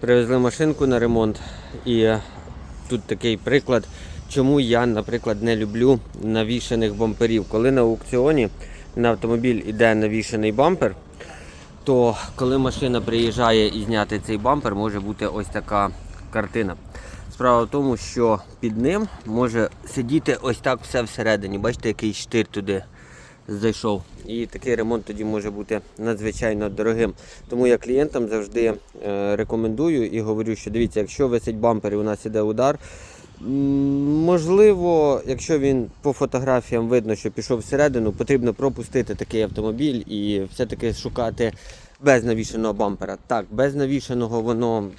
Привезли машинку на ремонт. І тут такий приклад, чому я, наприклад, не люблю навішаних бамперів. Коли на аукціоні на автомобіль іде навішаний бампер, то коли машина приїжджає і зняти цей бампер, може бути ось така картина. Справа в тому, що під ним може сидіти ось так все всередині. Бачите, який штир туди зайшов. І такий ремонт тоді може бути надзвичайно дорогим. Тому я клієнтам завжди е, рекомендую і говорю, що дивіться, якщо висить бампер і у нас іде удар. Можливо, якщо він по фотографіям видно, що пішов всередину, потрібно пропустити такий автомобіль і все-таки шукати без навішаного бампера. Так, без навішаного воно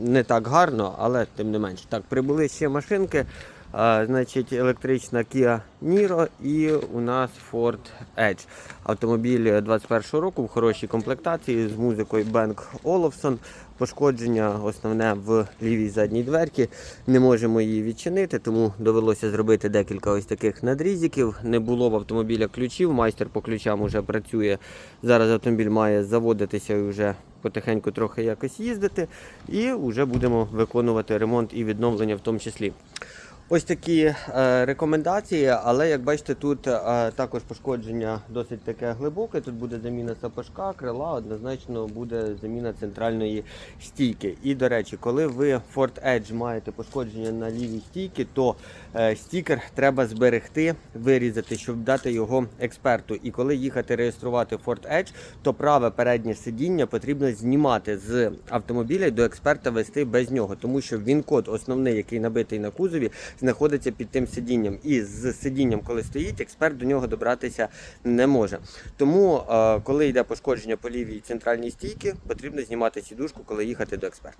не так гарно, але тим не менш. Так, прибули ще машинки. Значить, електрична Kia Niro і у нас Ford Edge. Автомобіль 21 року в хорошій комплектації з музикою Bang Olufsen. Пошкодження основне в лівій задній дверці. Не можемо її відчинити, тому довелося зробити декілька ось таких надрізиків. Не було в автомобіля ключів. Майстер по ключам вже працює. Зараз автомобіль має заводитися і вже потихеньку трохи якось їздити. І вже будемо виконувати ремонт і відновлення в тому числі. Ось такі е, рекомендації, але як бачите, тут е, також пошкодження досить таке глибоке. Тут буде заміна сапожка, крила, однозначно буде заміна центральної стійки. І до речі, коли ви Ford Edge маєте пошкодження на лівій стійці, то е, стікер треба зберегти, вирізати, щоб дати його експерту. І коли їхати реєструвати Ford Edge, то праве переднє сидіння потрібно знімати з автомобіля і до експерта вести без нього, тому що він код основний, який набитий на кузові, знаходиться під тим сидінням. І з сидінням, коли стоїть, експерт до нього добратися не може. Тому, е, коли йде пошкодження по лівій центральній стійці, потрібно знімати сідушку, коли їхати до експерта.